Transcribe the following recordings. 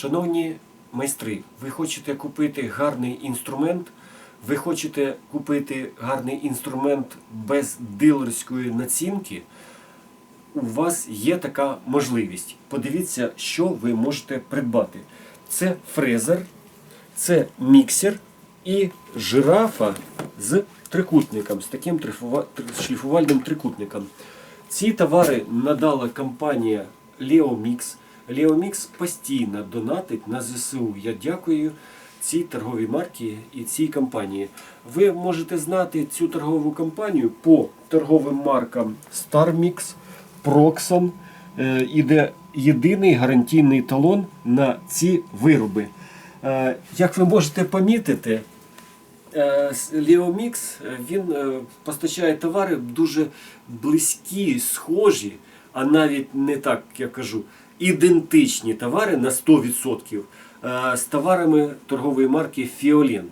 Шановні майстри, ви хочете купити гарний інструмент, ви хочете купити гарний інструмент без дилерської націнки, у вас є така можливість. Подивіться, що ви можете придбати. Це фрезер, це міксер і жирафа з трикутником, з таким шліфувальним трикутником. Ці товари надала компанія Leomix. Leomix постійно донатить на ЗСУ. Я дякую цій торговій марці і цій компанії. Ви можете знати цю торгову компанію по торговим маркам StarMix, Proxon. Е, Іде єдиний гарантійний талон на ці вироби. Е, Як ви можете помітити, Е, е, він постачає товари дуже близькі, схожі, а навіть не так, я кажу, ідентичні товари на 100% е, з товарами торгової марки Fiolent.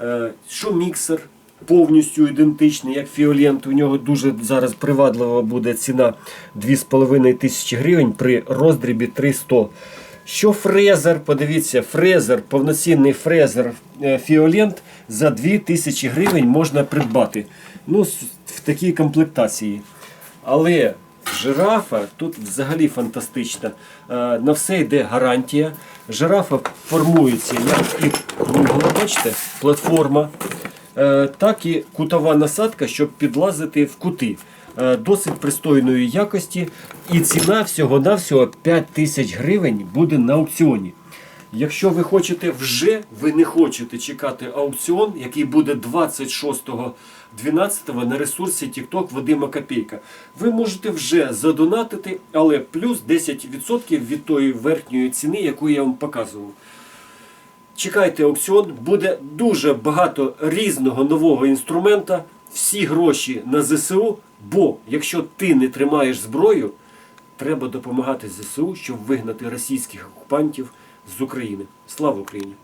Е, Що міксер повністю ідентичний, як Fiolent. У нього дуже зараз приваблива буде ціна 2,5 тисячі гривень при роздрібі 300. Що фрезер, подивіться, фрезер, повноцінний фрезер е, Фіолент за 2000 гривень можна придбати. Ну, в такій комплектації. Але жирафа тут взагалі фантастична. Е, На все йде гарантія. Жирафа формується, як і кругла, бачите, платформа, е, так і кутова насадка, щоб підлазити в кути. Е, Досить пристойної якості. І ціна всього-навсього 5 тисяч гривень буде на аукціоні. Якщо ви хочете вже, ви не хочете чекати аукціон, який буде 26.12 на ресурсі TikTok Вадима Копійка, ви можете вже задонатити, але плюс 10% від тої верхньої ціни, яку я вам показував. Чекайте аукціон, буде дуже багато різного нового інструмента, всі гроші на ЗСУ, бо якщо ти не тримаєш зброю, треба допомагати ЗСУ, щоб вигнати російських окупантів з України. Слава Україні!